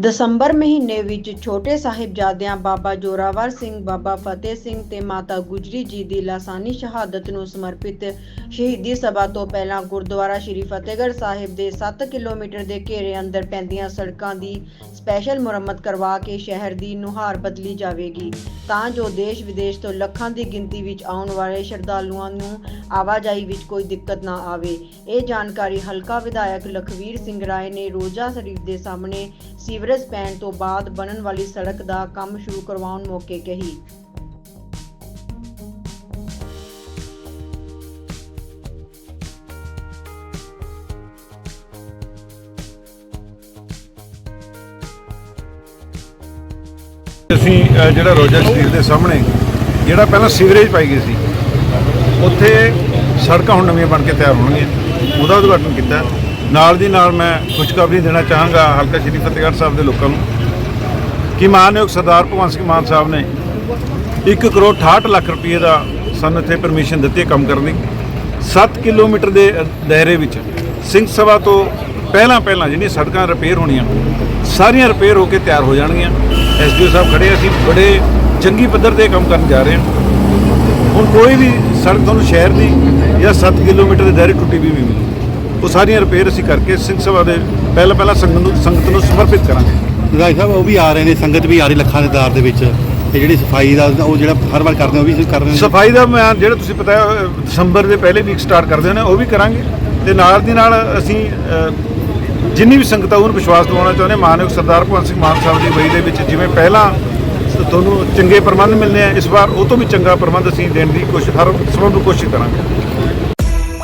ਦਸੰਬਰ ਮਹੀਨੇ ਵਿੱਚ ਛੋਟੇ ਸਾਹਿਬਜ਼ਾਦਿਆਂ ਬਾਬਾ ਜੋਰਾਵਰ ਸਿੰਘ, ਬਾਬਾ ਫਤਿਹ ਸਿੰਘ ਤੇ ਮਾਤਾ ਗੁਜਰੀ ਜੀ ਦੀ ਲਾਸਾਨੀ ਸ਼ਹਾਦਤ ਨੂੰ ਸਮਰਪਿਤ ਸ਼ਹੀਦੀ ਸਭਾ ਤੋਂ ਪਹਿਲਾਂ ਗੁਰਦੁਆਰਾ ਸ਼੍ਰੀ ਫਤਿਹਗੜ੍ਹ ਸਾਹਿਬ ਦੇ 7 ਕਿਲੋਮੀਟਰ ਦੇ ਘੇਰੇ ਅੰਦਰ ਪੈਂਦੀਆਂ ਸੜਕਾਂ ਦੀ ਸਪੈਸ਼ਲ ਮੁਰੰਮਤ ਕਰਵਾ ਕੇ ਸ਼ਹਿਰ ਦੀ ਨੁਹਾਰ ਬਦਲੀ ਜਾਵੇਗੀ। ਤਾਂ ਜੋ ਦੇਸ਼ ਵਿਦੇਸ਼ ਤੋਂ ਲੱਖਾਂ ਦੀ ਗਿਣਤੀ ਵਿੱਚ ਆਉਣ ਵਾਲੇ ਸ਼ਰਧਾਲੂਆਂ ਨੂੰ ਆਵਾਜਾਈ ਵਿੱਚ ਕੋਈ ਦਿੱਕਤ ਨਾ ਆਵੇ। ਇਹ ਜਾਣਕਾਰੀ ਹਲਕਾ ਵਿਧਾਇਕ ਲਖਵੀਰ ਸਿੰਘ ਰਾਏ ਨੇ ਰੋਜ਼ਾ ਸ਼ਰੀਫ ਦੇ ਸਾਹਮਣੇ ਸੀਵਰੇਜ ਪੈਣ ਤੋਂ ਬਾਅਦ ਬਣਨ ਵਾਲੀ ਸੜਕ ਦਾ ਕੰਮ ਸ਼ੁਰੂ ਕਰਵਾਉਣ ਮੌਕੇ ਕਹੀ। ਅਸੀਂ ਅ, ਜਿਹੜਾ ਰੋਜਾ ਸਟਰੀਟ ਦੇ ਸਾਹਮਣੇ ਜਿਹੜਾ ਪਹਿਲਾਂ ਸੀਵਰੇਜ ਪਾਈ ਗਈ ਸੀ ਉੱਥੇ ਸੜਕਾਂ ਹੁਣ ਨਵੀਆਂ ਬਣ ਕੇ ਤਿਆਰ ਹੋਣਗੀਆਂ। ਉਹਦਾ ਉਦਘਾਟਨ ਕੀਤਾ। ਨਾਲ ਦੀ ਨਾਲ ਮੈਂ ਖੁਸ਼ਖਬਰੀ ਦੇਣਾ ਚਾਹਾਂਗਾ ਹਲਕਾ ਸ਼੍ਰੀ ਫਤਿਹਗੜ੍ਹ ਸਾਹਿਬ ਦੇ ਲੋਕਾਂ ਨੂੰ ਕਿ ਮਾਨਯੋਗ ਸਰਦਾਰ ਭਗਵੰਤ ਸਿੰਘ ਮਾਨ ਸਾਹਿਬ ਨੇ 1 ਕਰੋੜ 68 ਲੱਖ ਰੁਪਏ ਦਾ ਸਾਨੂੰ ਇੱਥੇ ਪਰਮਿਸ਼ਨ ਦਿੱਤੀ ਕੰਮ ਕਰਨ ਦੀ। 7 ਕਿਲੋਮੀਟਰ ਦੇ ਦਾਇਰੇ ਵਿੱਚ ਸਿੰਘ ਸਭਾ ਤੋਂ ਪਹਿਲਾਂ ਪਹਿਲਾਂ ਜਿਹੜੀਆਂ ਸੜਕਾਂ ਰਿਪੇਅਰ ਹੋਣੀਆਂ, ਸਾਰੀਆਂ ਰਿਪੇਅਰ ਹੋ ਕੇ ਤਿਆਰ ਹੋ ਜਾਣਗੀਆਂ। ਐਸਡੀਓ ਸਾਹਿਬ ਖੜੇ ਅਸੀਂ ਬੜੇ ਚੰਗੀ ਪੱਧਰ ਤੇ ਕੰਮ ਕਰਨ ਜਾ ਰਹੇ ਹਾਂ। ਹੁਣ ਕੋਈ ਵੀ ਸੜਕ ਤੁਹਾਨੂੰ ਸ਼ਹਿਰ ਦੀ ਜਾਂ 7 ਕਿਲੋਮੀਟਰ ਦੇ ਦਾਇਰੇ ਟੁੱਟੀ ਵੀ ਨਹੀਂ ਮਿਲੇ ਉਹ ਸਾਰੀਆਂ ਰਿਪੇਅਰ ਅਸੀਂ ਕਰਕੇ ਸਿੰਘ ਸਭਾ ਦੇ ਪਹਿਲਾਂ ਪਹਿਲਾਂ ਸੰਗਤ ਨੂੰ ਸੰਗਤ ਨੂੰ ਸਮਰਪਿਤ ਕਰਾਂਗੇ। ਵਿਧਾਇਕ ਸਾਹਿਬ ਉਹ ਵੀ ਆ ਰਹੇ ਨੇ ਸੰਗਤ ਵੀ ਆ ਰਹੀ ਲੱਖਾਂ ਦੇ ਦਾਰ ਦੇ ਵਿੱਚ। ਤੇ ਜਿਹੜੀ ਸਫ਼ਾਈ ਦਾ ਉਹ ਜਿਹੜਾ ਹਰ ਵਾਰ ਕਰਦੇ ਉਹ ਵੀ ਕਰ ਰਹੇ ਨੇ ਸਫ਼ਾਈ ਦਾ ਮੈਂ ਜਿਹੜਾ ਤੁਸੀਂ ਪਤਾ ਹੈ, ਅਹ, ਦਸੰਬਰ ਦੇ ਪਹਿਲੇ ਵੀਕ ਸਟਾਰਟ ਕਰਦੇ ਨੇ ਉਹ ਵੀ ਕਰਾਂਗੇ। ਤੇ ਨਾਲ ਦੀ ਨਾਲ ਅਸੀਂ ਅਹ, ਜਿੰਨੀ ਵੀ ਸੰਗਤ ਆ ਉਹਨੂੰ ਵਿਸ਼ਵਾਸ ਦਿਵਾਉਣਾ ਚਾਹੁੰਦੇ ਹਾਂ। ਮਾਨਯੋਗ ਸਰਦਾਰ ਭਗਵੰਤ ਸਿੰਘ ਮਾਨ ਸਾਹਿਬ ਦੀ ਵਈ ਦੇ ਵਿੱਚ ਜਿਵੇਂ ਪਹਿਲਾਂ ਤੁਹਾਨੂੰ ਚੰਗੇ ਪ੍ਰਬੰਧ ਮਿਲਨੇ ਆ ਇਸ ਵਾਰ ਉਹ ਤੋਂ ਵੀ ਚੰਗਾ ਪ੍ਰਬੰਧ ਅਸੀਂ ਦੇਣ ਦੀ ਕੋਸ਼ਿਸ਼ ਹਰ ਸਭ ਨੂੰ ਕੋਸ਼ਿਸ਼ ਕਰਾਂਗੇ।